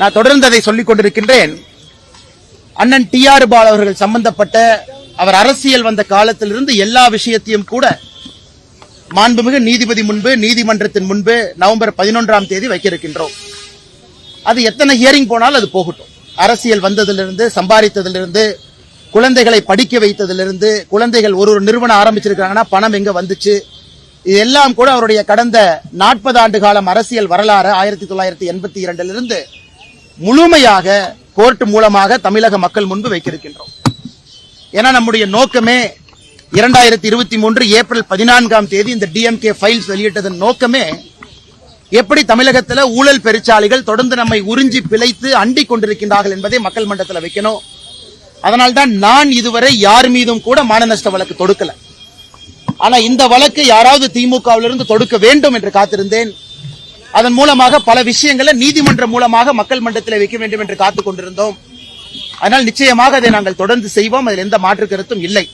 நான் தொடர்ந்து அதை சொல்லிக் கொண்டிருக்கின்றேன். அண்ணன் டி ஆர் பால் அவர்கள் சம்பந்தப்பட்ட அவர் அரசியல் வந்த காலத்திலிருந்து எல்லா விஷயத்தையும் கூட மாண்புமிகு நீதிபதி முன்பு நீதிமன்றத்தின் முன்பு நவம்பர் பதினொன்றாம் தேதி வைக்கிருக்கின்றோம் அது எத்தனை ஹியரிங் போனாலும் அது போகட்டும். அரசியல் வந்ததிலிருந்து சம்பாதித்ததிலிருந்து குழந்தைகளை படிக்க வைத்ததிலிருந்து குழந்தைகள் ஒரு ஒரு நிறுவனம் ஆரம்பிச்சிருக்காங்கன்னா பணம் எங்க வந்துச்சு? இது எல்லாம் கூட அவருடைய கடந்த நாற்பது ஆண்டு காலம் அரசியல் வரலாறு ஆயிரத்தி தொள்ளாயிரத்தி எண்பத்தி இரண்டிலிருந்து முழுமையாக கோர்ட் மூலமாக தமிழக மக்கள் முன்பு வைக்கிருக்கின்றோம் ஏன்னா நம்முடைய நோக்கமே இரண்டாயிரத்தி இருபத்தி மூன்று ஏப்ரல் பதினான்காம் தேதி இந்த டிஎம்கே ஃபைல்ஸ் வெளியிட்டதன் நோக்கமே எப்படி தமிழகத்துல ஊழல் பெருச்சாளிகள் தொடர்ந்து நம்மை உறிஞ்சி பிழைத்து அண்டிக் கொண்டிருக்கின்றார்கள் என்பதை மக்கள் மன்றத்தில் வைக்கணும். அதனால்தான் நான் இதுவரை யார் மீதும் கூட மான நஷ்ட வழக்கு தொடுக்கல. ஆனா இந்த வழக்கு யாராவது திமுகவிலிருந்து தொடுக்க வேண்டும் என்று காத்திருந்தேன். அதன் மூலமாக பல விஷயங்களை நீதிமன்றம் மூலமாக மக்கள் மன்றத்தில் வைக்க வேண்டும் என்று காத்துக் கொண்டிருந்தோம். அதனால் நிச்சயமாக அதை நாங்கள் தொடர்ந்து செய்வோம். அதில் எந்த மாற்று கருத்தும் இல்லை.